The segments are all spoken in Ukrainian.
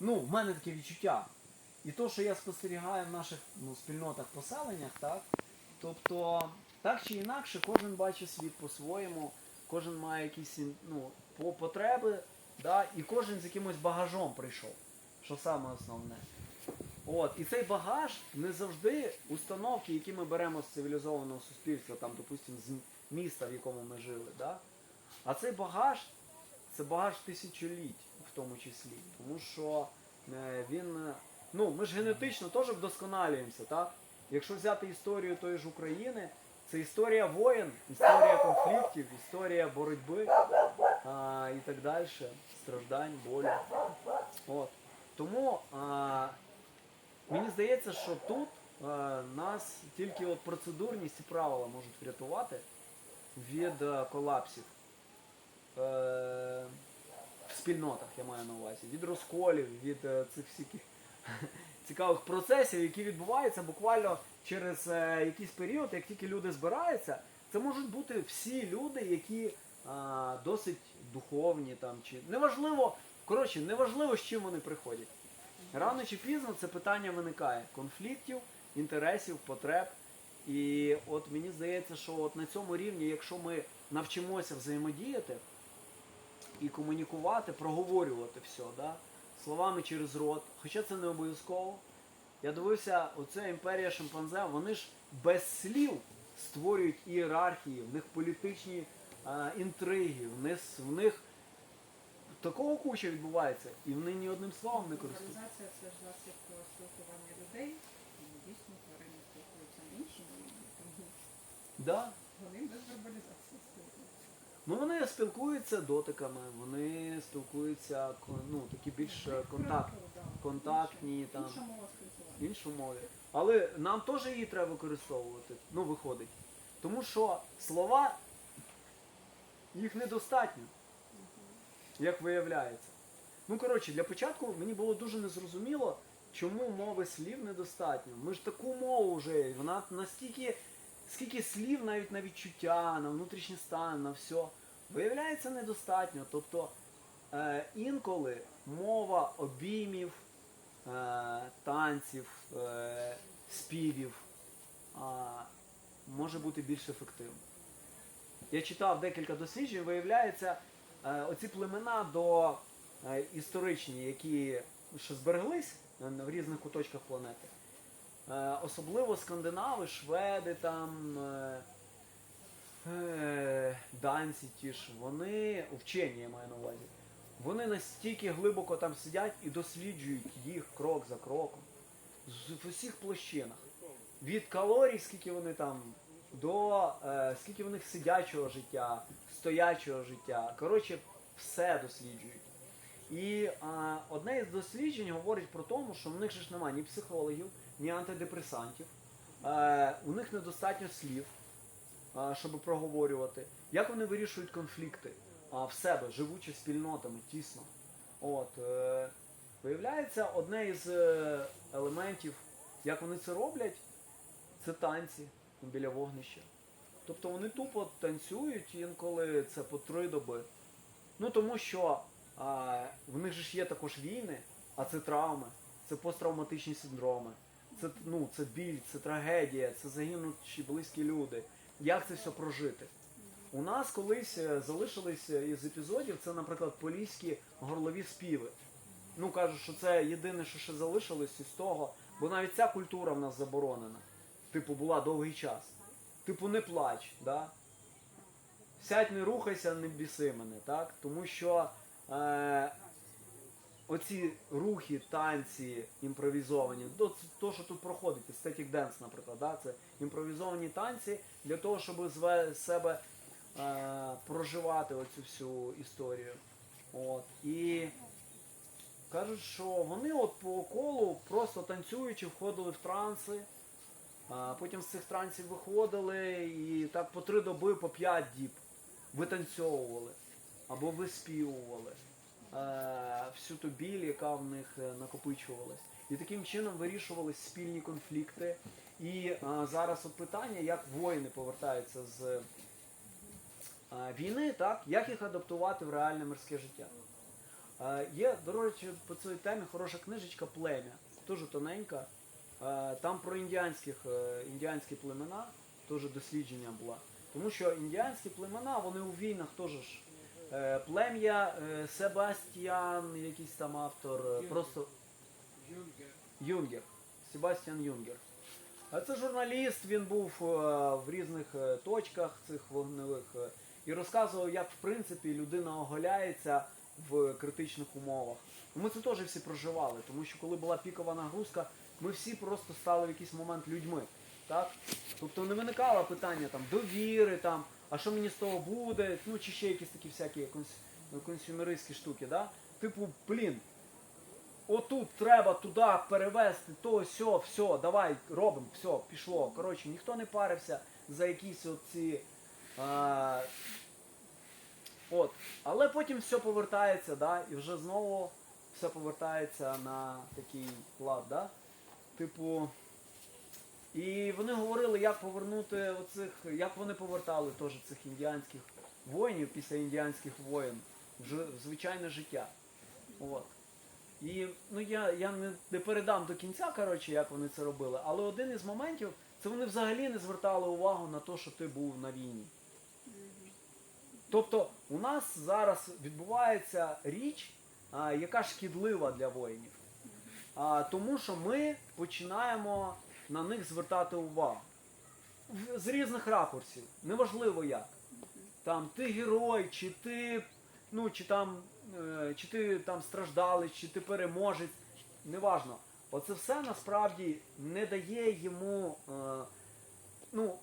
ну, в мене таке відчуття. І то, що я спостерігаю в наших ну, спільнотах, поселеннях, так? Тобто, так чи інакше, кожен бачить світ по-своєму, кожен має якісь ну, по- потреби, да? і кожен з якимось багажом прийшов, що саме основне. От, і цей багаж не завжди установки, які ми беремо з цивілізованого суспільства, там, допустимо, з міста, в якому ми жили. Да? А цей багаж це багаж тисячоліть тому числі. Тому що е, він. е, Ну, ми ж генетично теж вдосконалюємося, так? Якщо взяти історію тої ж України, це історія воєн, історія конфліктів, історія боротьби а, і так далі, страждань, болю. От. Тому а, мені здається, що тут а, нас тільки от процедурність і правила можуть врятувати від е, колапсів. Е, спільнотах, я маю на увазі, від розколів, від е, цих всіх цікавих процесів, які відбуваються буквально через е, якийсь період, як тільки люди збираються, це можуть бути всі люди, які а, досить духовні там чи неважливо, коротше, неважливо, з чим вони приходять. Рано чи пізно це питання виникає конфліктів, інтересів, потреб. І от мені здається, що от на цьому рівні, якщо ми навчимося взаємодіяти і комунікувати, проговорювати все, да? словами через рот, хоча це не обов'язково. Я дивився, оця імперія шимпанзе, вони ж без слів створюють ієрархії, в них політичні а, інтриги, в них, в них такого куча відбувається, і вони ні одним словом не користуються. Вербалізація це ж засіб спілкування людей. І Дійсно, тварини спілкуються іншими, Да. вони без вербалізації. Ну вони спілкуються дотиками, вони спілкуються ну, такі більш е, контакт, контактні там. Інша іншу мові. Але нам теж її треба використовувати. Ну, виходить. Тому що слова їх недостатньо, як виявляється. Ну, коротше, для початку мені було дуже незрозуміло, чому мови слів недостатньо. Ми ж таку мову вже, вона настільки, скільки слів навіть на відчуття, на внутрішній стан, на все. Виявляється недостатньо. Тобто е, інколи мова обіймів, е, танців, е, співів а, може бути більш ефективним. Я читав декілька досліджень, виявляється, е, оці племена до е, історичні, які ще збереглись е, в різних куточках планети. Е, особливо скандинави, шведи, там, е, данці ті ж, вони вчені, я маю на увазі. Вони настільки глибоко там сидять і досліджують їх крок за кроком. З в усіх площинах. Від калорій, скільки вони там, до е, скільки в них сидячого життя, стоячого життя. Коротше, все досліджують. І е, одне із досліджень говорить про тому, що в них ж немає ні психологів, ні антидепресантів. Е, у них недостатньо слів, е, щоб проговорювати. Як вони вирішують конфлікти а, в себе, живучи спільнотами, тісно. От, е, виявляється, одне із е, елементів, як вони це роблять, це танці біля вогнища. Тобто вони тупо танцюють інколи це по три доби. Ну тому що а, в них же ж є також війни, а це травми, це посттравматичні синдроми, це, ну, це біль, це трагедія, це загинучі близькі люди. Як це все прожити? У нас колись е, залишились е, із епізодів, це, наприклад, поліські горлові співи. Ну, кажуть, що це єдине, що ще залишилось із того, бо навіть ця культура в нас заборонена. Типу, була довгий час. Типу, не плач, да? Сядь, не рухайся, не біси мене, так? Тому що е, оці рухи, танці імпровізовані, то, то, що тут проходить, Aesthetic Dance, наприклад, да? це імпровізовані танці для того, щоб з себе проживати оцю всю історію. От. І кажуть, що вони от по колу просто танцюючи входили в транси, а потім з цих трансів виходили і так по три доби, по п'ять діб витанцьовували або виспівували е, всю ту біль, яка в них е, накопичувалась. І таким чином вирішувались спільні конфлікти. І е, зараз от питання, як воїни повертаються з е, війни, так, як їх адаптувати в реальне мирське життя. Є, до речі, по цій темі хороша книжечка Плем'я, дуже тоненька. Там про індіанських, е, індіанські племена теж дослідження була. Тому що індіанські племена, вони у війнах теж ж. е, Плем'я е, Себастьян, якийсь там автор, е, просто Юнгер. Себастьян Юнгер. А це журналіст, він був в різних точках цих вогневих і розказував, як в принципі людина оголяється в критичних умовах. Ми це теж всі проживали, тому що коли була пікова нагрузка, ми всі просто стали в якийсь момент людьми. Так? Тобто не виникало питання там довіри, там, а що мені з того буде, ну чи ще якісь такі всякі конс- консюмеристські штуки. Да? Типу, блін, отут треба туди перевезти, то сьо, все, давай робимо, все, пішло. Коротше, ніхто не парився за якісь оці. А, от. Але потім все повертається, да, і вже знову все повертається на такий лад, да? Типу. І вони говорили, як повернути оцих, як вони повертали теж цих індіанських воїнів після індіанських воїн в звичайне життя. От. І ну я, я не, не передам до кінця, коротше, як вони це робили, але один із моментів це вони взагалі не звертали увагу на те, що ти був на війні. Тобто у нас зараз відбувається річ, а, яка шкідлива для воїнів. А, тому що ми починаємо на них звертати увагу. З різних ракурсів, неважливо як. Там ти герой, чи ти, ну, чи там, е, чи ти там страждалець, чи ти переможець, неважно. Оце все насправді не дає йому е, ну,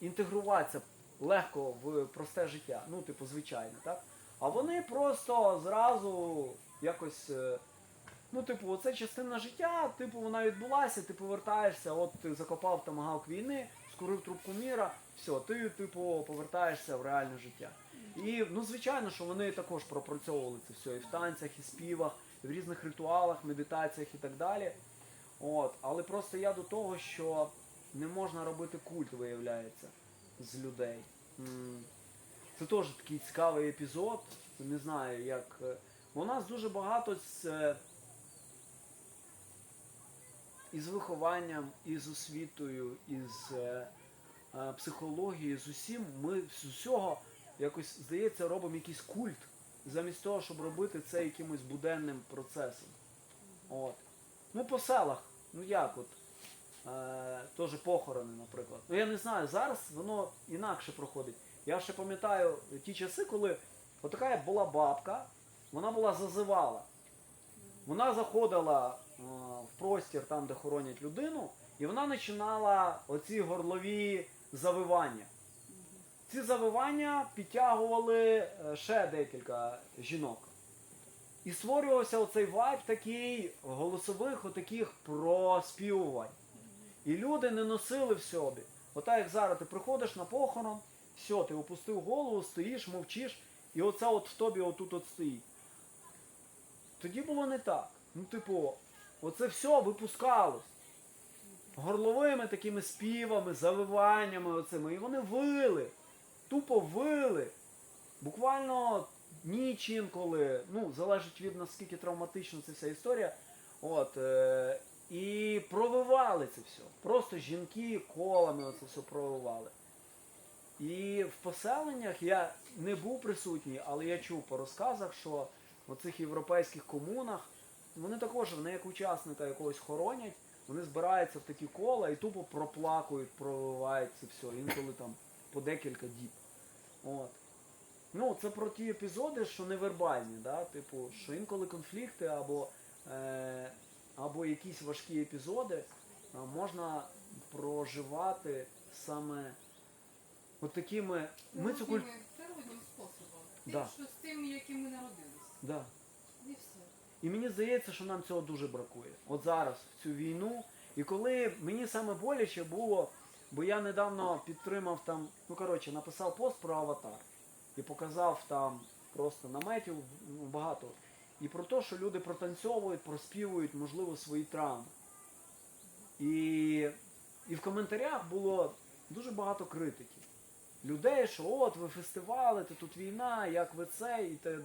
інтегруватися легко в просте життя, ну, типу, звичайне, так? А вони просто зразу якось. е, Ну, типу, оце частина життя, типу, вона відбулася, ти повертаєшся, от ти закопав тамагавк війни, скурив трубку міра, все, ти, типу, повертаєшся в реальне життя. І, ну, звичайно, що вони також пропрацьовували це все і в танцях, і співах, і в різних ритуалах, медитаціях і так далі. От. Але просто я до того, що не можна робити культ, виявляється, з людей. Це теж такий цікавий епізод. Не знаю, як. е, У нас дуже багато з, е, із вихованням, із освітою, із е, психологією, з усім ми з усього якось, здається, робимо якийсь культ, замість того, щоб робити це якимось буденним процесом. От. Ну, по селах, ну як от. Е, теж похорони, наприклад. Ну я не знаю, зараз воно інакше проходить. Я ще пам'ятаю ті часи, коли отака була бабка, вона була зазивала. Вона заходила е, в простір там, де хоронять людину, і вона починала оці горлові завивання. Ці завивання підтягували е, ще декілька жінок. І створювався оцей вайб такий голосових отаких проспівувань. І люди не носили в собі. Отак як зараз ти приходиш на похорон, все, ти опустив голову, стоїш, мовчиш, і оце от в тобі отут от стоїть. Тоді було не так. Ну, типу, оце все випускалось. Горловими такими співами, завиваннями оцими. І вони вили. Тупо вили. Буквально ніч інколи, ну, залежить від наскільки травматична ця вся історія. От, е, і провивали це все. Просто жінки колами оце все провивали. І в поселеннях я не був присутній, але я чув по розказах, що в цих європейських комунах вони також, вони як учасника якогось хоронять, вони збираються в такі кола і тупо проплакують, провивають це все, інколи там по декілька діб. От. Ну, це про ті епізоди, що невербальні, да? типу, що інколи конфлікти або, е, або якісь важкі епізоди можна проживати саме от такими. Ми цю куль... Природнім способом. Тим, Да. що з тим, яким ми народились. да. І все. І мені здається, що нам цього дуже бракує. От зараз, в цю війну. І коли мені саме боляче було, бо я недавно підтримав там, ну коротше, написав пост про аватар і показав там просто наметів ну, багато. І про те, що люди протанцьовують, проспівують, можливо, свої травми. І, і в коментарях було дуже багато критики. Людей, що от ви фестивалите, тут війна, як ви це, і те.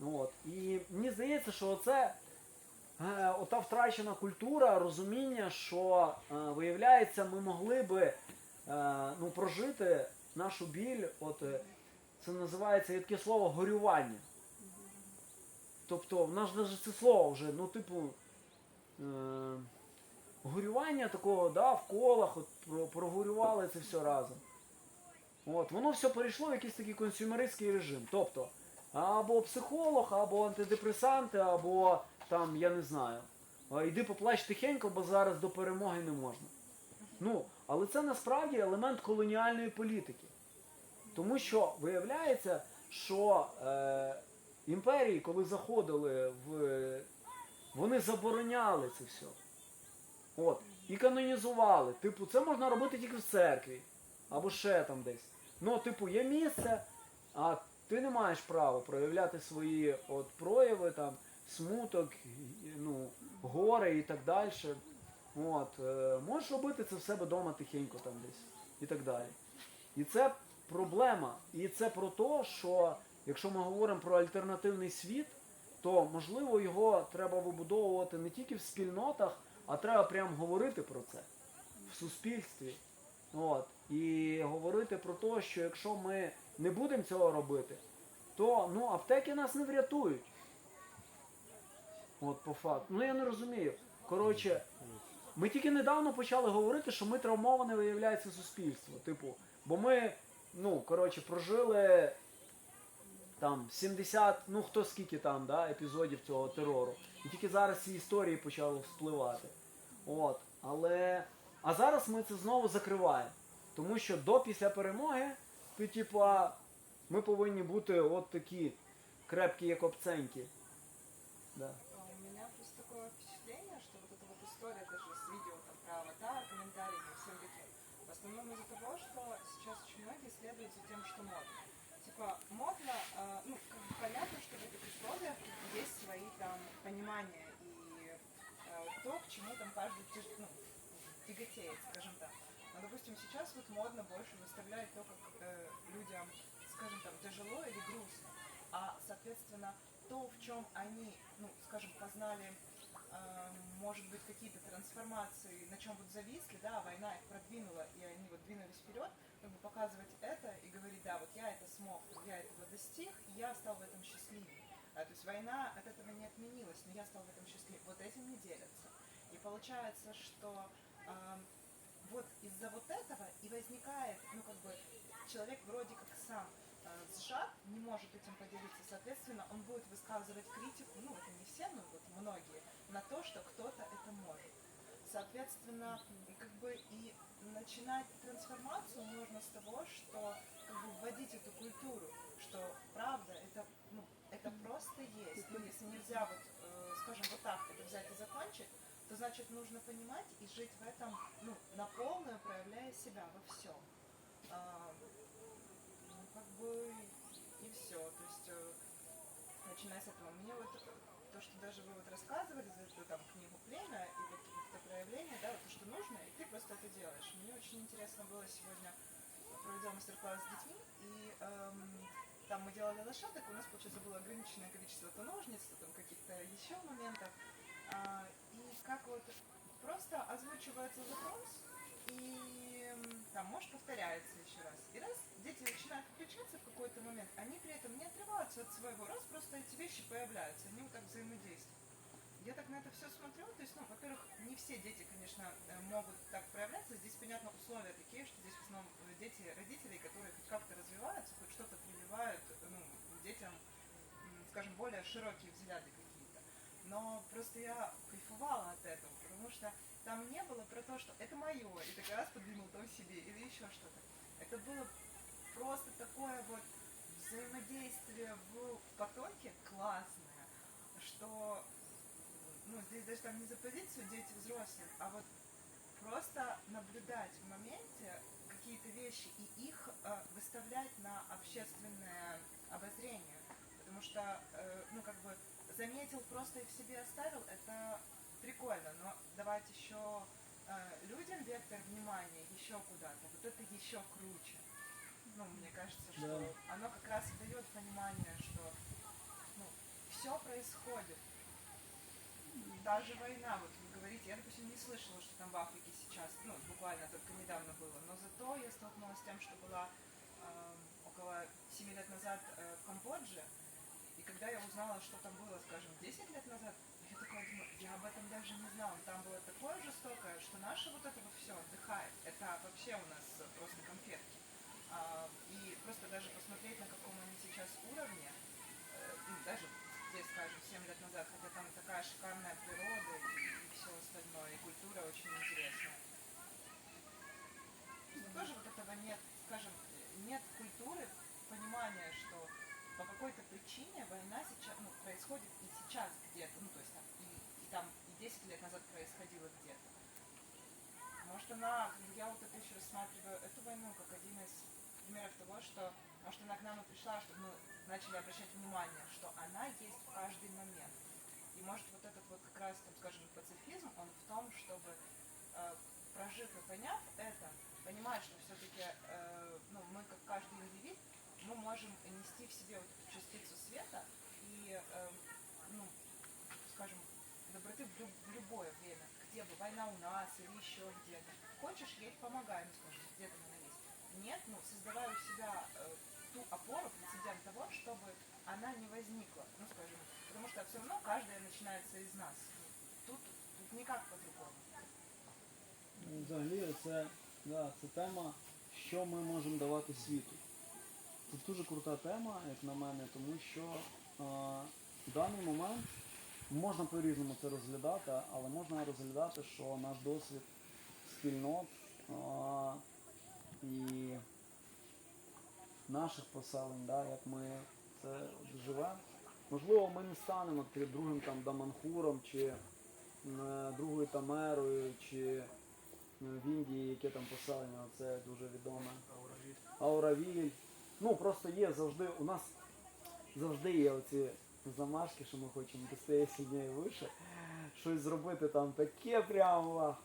От. І мені здається, що оце е, ота втрачена культура, розуміння, що е, виявляється, ми могли би е, ну, прожити нашу біль, от е, це називається є таке слово горювання. Тобто, в нас навіть це слово вже, ну, типу, е, горювання такого, да, в колах, от, про, прогорювали це все разом. От, воно все перейшло в якийсь такий консюмеристський режим. Тобто, або психолог, або антидепресанти, або там, я не знаю. Йди поплач тихенько, бо зараз до перемоги не можна. Ну, але це насправді елемент колоніальної політики. Тому що виявляється, що е, імперії, коли заходили в. Вони забороняли це все. От. І канонізували. Типу, це можна робити тільки в церкві. Або ще там десь. Ну, типу, є місце, а ти не маєш права проявляти свої от прояви, там, смуток, ну, горе і так далі. От, е, можеш робити це в себе вдома тихенько там десь і так далі. І це проблема. І це про те, що якщо ми говоримо про альтернативний світ, то можливо його треба вибудовувати не тільки в спільнотах, а треба прямо говорити про це в суспільстві. От. І говорити про те, що якщо ми не будемо цього робити, то ну, аптеки нас не врятують. От по факту. Ну я не розумію. Коротше, ми тільки недавно почали говорити, що ми травмоване виявляється суспільство. Типу, бо ми, ну, коротше, прожили там 70, ну хто скільки там, да, епізодів цього терору. І тільки зараз ці історії почали вспливати. От. Але. А зараз ми це знову закриваємо. Тому що до після перемоги, ти, типа, ми повинні бути от такі крепкі, як обценьки. Да. У меня просто такое впечатление, что вот эта вот история даже с видео там, про аватар, комментариями и всем таким, в основном из-за того, что сейчас очень многие следуют за тем, что модно. Типа, модно, э, ну, как бы понятно, что в этих условиях есть свои там понимания и э, то, к чему там каждый ну, тяготеет, скажем так. Но, допустим, сейчас вот модно больше выставлять то, как э, людям, скажем там, тяжело или грустно. А, соответственно, то, в чем они, ну, скажем, познали, э, может быть, какие-то трансформации, на чем вот зависли, да, война их продвинула, и они вот двинулись вперед, как бы показывать это и говорить, да, вот я это смог, я этого достиг, я стал в этом счастливее. А, то есть война от этого не отменилась, но я стал в этом счастливее. Вот этим не делятся. И получается, что ам, вот из-за вот этого и возникает, ну как бы, человек вроде как сам э, сжат, не может этим поделиться, соответственно, он будет высказывать критику, ну это не все, но вот многие, на то, что кто-то это может. Соответственно, как бы и начинать трансформацию можно с того, что как бы вводить эту культуру, что правда это, ну, это просто есть. Ну, если нельзя вот, э, скажем, вот так это взять и закончить, то значит нужно понимать и жить в этом, ну, на полную, проявляя себя во всем. А, ну, как бы и все. То есть, э, начиная с этого, мне вот то, что даже вы вот рассказывали за эту там книгу племя и вот это проявление, да, вот то, что нужно, и ты просто это делаешь. Мне очень интересно было сегодня проведем мастер-класс с детьми, и эм, там мы делали лошадок, у нас, получается, было ограниченное количество то ножниц, то там каких-то еще моментов. А, и как вот просто озвучивается вопрос, и м, там, может, повторяется еще раз. И раз дети начинают включаться в какой-то момент, они при этом не отрываются от своего, раз просто эти вещи появляются, они вот так взаимодействуют. Я так на это все смотрю, то есть, ну, во-первых, не все дети, конечно, э, могут так проявляться. Здесь, понятно, условия такие, что здесь в основном э, дети родителей, которые хоть как-то развиваются, хоть что-то прививают, ну, детям, скажем, более широкие взгляды какие-то. Но просто я кайфовала от этого, потому что там не было про то, что это мое, и ты раз подвинул там себе, или еще что-то. Это было просто такое вот взаимодействие в потоке классное, что ну, здесь даже там не за позицию дети взрослых, а вот просто наблюдать в моменте какие-то вещи и их э, выставлять на общественное обозрение. Потому что, э, ну, как бы, заметил, просто и в себе оставил, это прикольно, но давать еще э, людям вектор внимания еще куда-то, вот это еще круче. Ну, мне кажется, что Да. оно как раз и дает понимание, что ну, все происходит. Даже война, вот вы говорите, я, допустим, не слышала, что там в Африке сейчас, ну, буквально только недавно было, но зато я столкнулась с тем, что была эм, около 7 лет назад э, в Камбодже, и когда я узнала, что там было, скажем, 10 лет назад, я такая думаю, я об этом даже не знала. Там было такое жестокое, что наше вот это вот все отдыхает. Это вообще у нас э, просто конфетки. А, и просто даже посмотреть, на каком они сейчас уровне, э, ну, даже здесь, скажем, 7 лет назад, хотя там такая шикарная природа и, все остальное, и культура очень интересная. Но тоже вот этого нет, скажем, нет культуры, понимания, что по какой-то причине война сейчас, ну, происходит и сейчас где-то, ну, то есть там, и, и там и 10 лет назад происходило где-то. Может, она, я вот это еще рассматриваю, эту войну как один из примеров того, что, может, она к нам и пришла, чтобы мы начали обращать внимание, что она есть в каждый момент. И может вот этот вот как раз, там, скажем, пацифизм, он в том, чтобы, э, прожив и поняв это, понимать, что все-таки э, ну, мы, как каждый индивид, мы можем нести в себе вот эту частицу света и, э, ну, скажем, доброты в, люб- в любое время, где бы война у нас или еще где-то. Хочешь, едь, помогай, ну, скажем, где-то мы на месте. Нет, ну, создавая у себя э, ту опору, прецедент того, чтобы она не возникла, ну, скажем, потому что все равно каждая начинается из нас. Тут, тут никак по-другому. Ну, Взагалі, це, да, це тема, що ми можемо давати світу. Це дуже крута тема, як на мене, тому що а, в даний момент можна по-різному це розглядати, але можна розглядати, що наш досвід спільнот а, і наших поселень, да, як ми це живемо. Можливо, ми не станемо другим там Даманхуром чи е, другою Тамерою, чи е, в Індії, яке там поселення, це дуже відоме. Ауравіль. Ну просто є завжди, у нас завжди є оці замашки, що ми хочемо рости сьогодні вище, щось зробити там таке прямо.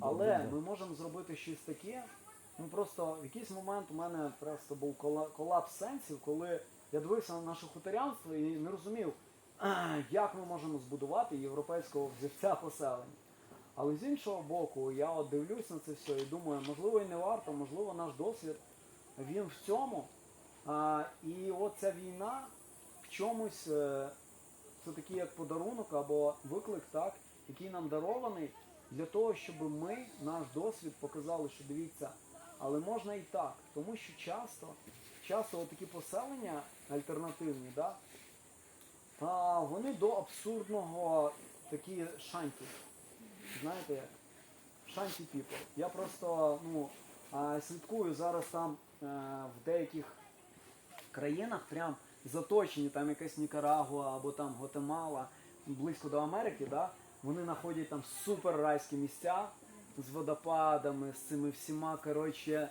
Але ми можемо зробити щось таке. Ну просто в якийсь момент у мене просто був колапс сенсів, коли я дивився на наше хуторянство і не розумів, як ми можемо збудувати європейського взірця поселення. Але з іншого боку, я от дивлюсь на це все і думаю, можливо, і не варто, можливо, наш досвід він в цьому. І от ця війна в чомусь це такий як подарунок або виклик, так, який нам дарований для того, щоб ми наш досвід показали, що дивіться, але можна і так, тому що часто, часто такі поселення альтернативні, да, а, вони до абсурдного такі шанті. Знаєте? Шанті people. Я просто ну, слідкую зараз там е, в деяких країнах прям заточені, там якась Нікарагуа або там Гватемала, близько до Америки, да? вони знаходять там супер райські місця з водопадами, з цими всіма, коротше,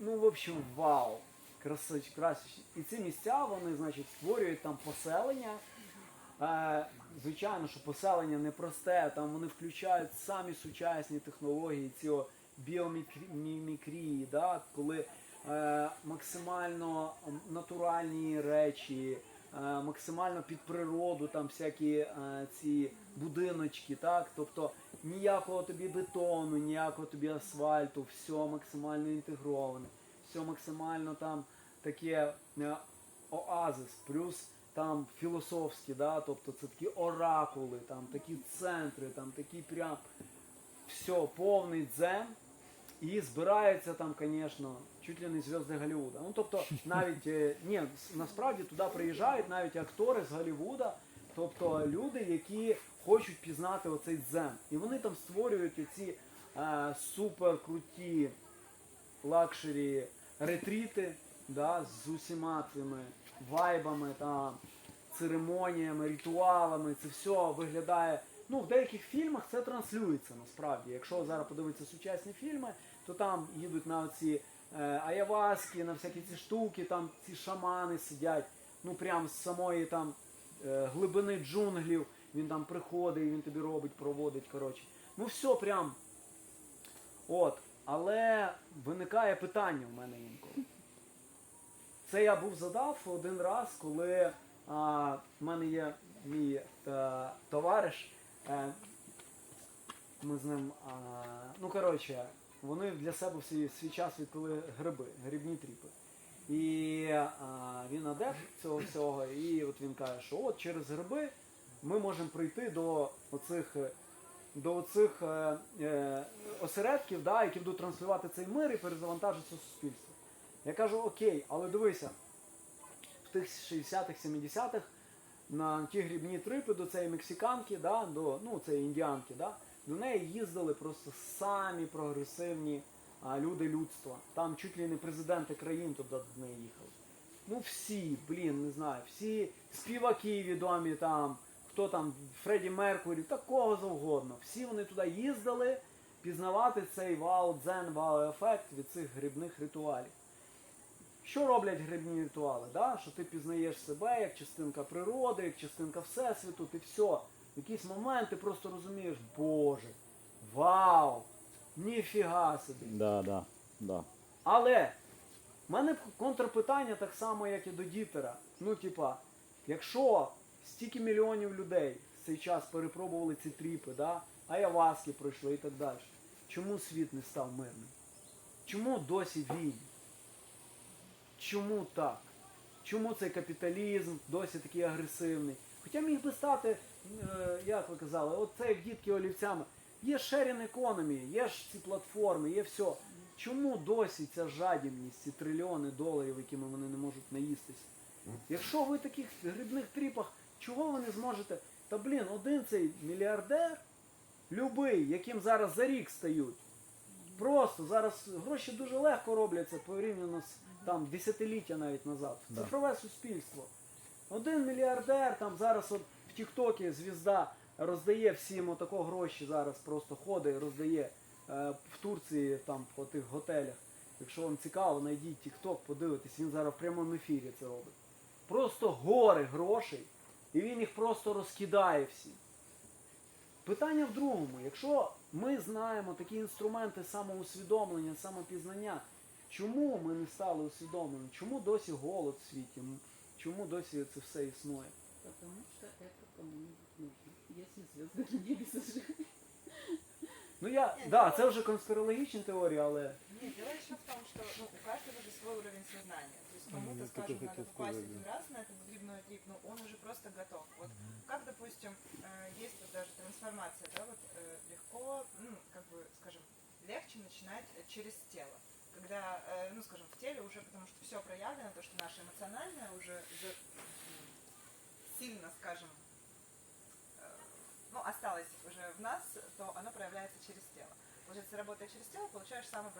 ну, в общем, вау. Красич, красич. І ці місця вони, значить, створюють там поселення. Е, звичайно, що поселення непросте, там вони включають самі сучасні технології цього біомімікрії, да, коли е, максимально натуральні речі, максимально під природу, там всякі е, ці будиночки, так, тобто ніякого тобі бетону, ніякого тобі асфальту, все максимально інтегроване, все максимально там таке е, оазис, плюс там філософські, да, тобто це такі оракули, там такі центри, там такі прям все, повний дзен. І збирається там, звісно, чуть ли не зв'язки Голлівуда. Ну тобто навіть е, ні, насправді туди приїжджають навіть актори з Голлівуда, тобто люди, які хочуть пізнати оцей дзен. І вони там створюють оці е, супер круті лакшері ретріти да, з усіма цими вайбами, там, церемоніями, ритуалами. Це все виглядає. Ну, в деяких фільмах це транслюється насправді. Якщо зараз подивитися сучасні фільми, то там їдуть на оці аяваски, на всякі ці штуки, там ці шамани сидять, ну прям з самої там е, глибини джунглів. Він там приходить, він тобі робить, проводить. Коротше. Ну все прям. От. Але виникає питання в мене інколи. Це я був задав один раз, коли а, в мене є мій е, товариш. Е, ми з ним. А, ну, коротше, вони для себе всі свій час відпили гриби, грибні тріпи. І а, він адепт цього всього, і от він каже, що от через гриби ми можемо прийти до оцих, до оцих е, е, осередків, да, які будуть транслювати цей мир і перезавантажити суспільство. Я кажу, окей, але дивися, в тих 60-х, 70-х на ті грібні трипи до цієї мексиканки, да, до ну, цієї індіанки, да, до неї їздили просто самі прогресивні а, люди людства. Там чуть ли не президенти країн туди до неї їхали. Ну всі, блін, не знаю, всі співаки відомі там, хто там, Фредді Меркурі, такого завгодно. Всі вони туди їздили пізнавати цей вау дзен, вау ефект від цих грибних ритуалів. Що роблять грибні ритуали? Да? Що ти пізнаєш себе як частинка природи, як частинка Всесвіту, ти все. В якийсь момент ти просто розумієш, Боже, вау! Ніфіга собі. Да, да, да. Але в мене контрпитання так само, як і до Дітера. Ну, типа, якщо стільки мільйонів людей в цей час перепробували ці тріпи, да, аяваски пройшли і так далі, чому світ не став мирним? Чому досі війни? Чому так? Чому цей капіталізм досі такий агресивний? Хоча міг би стати, як ви казали, от це як дітки олівцями. Є sharing economy, є ж ці платформи, є все. Чому досі ця жадібність, ці трильйони доларів, якими вони не можуть наїстися? Якщо ви в таких грибних тріпах, чого ви не зможете? Та блін, один цей мільярдер, любий, яким зараз за рік стають. Просто зараз гроші дуже легко робляться порівняно з там десятиліття навіть назад. Да. Цифрове суспільство. Один мільярдер там зараз от в Тіктокі звізда роздає всім отако гроші зараз, просто ходить, роздає е, в Турції там по тих готелях. Якщо вам цікаво, знайдіть Тікток, подивитесь, він зараз в прямому ефірі це робить. Просто гори грошей, і він їх просто розкидає всі. Питання в другому. Якщо ми знаємо такі інструменти самоусвідомлення, самопізнання, чому ми не стали усвідомлені? Чому досі голод в світі? Чому досі це все існує? Потому что это кому-нибудь нужно. Если звезды на небе зажигают. Ну я, да, це вже конспірологічні теорії, але Нет, дело еще в том, что ну, у каждого же свой уровень сознания. То есть кому-то, скажем, надо попасть один раз на этот грибной трип, но он уже просто готов. Вот как, допустим, э, есть вот даже трансформация, да, вот э, легко, ну, как бы, скажем, легче начинать э, через тело. Когда, э, ну, скажем, в теле уже, потому что все проявлено, то, что наше эмоциональное уже за- м, сильно, скажем, э, ну, осталось уже в нас, то оно проявляется через тело. Получается, работая через тело, получаешь самый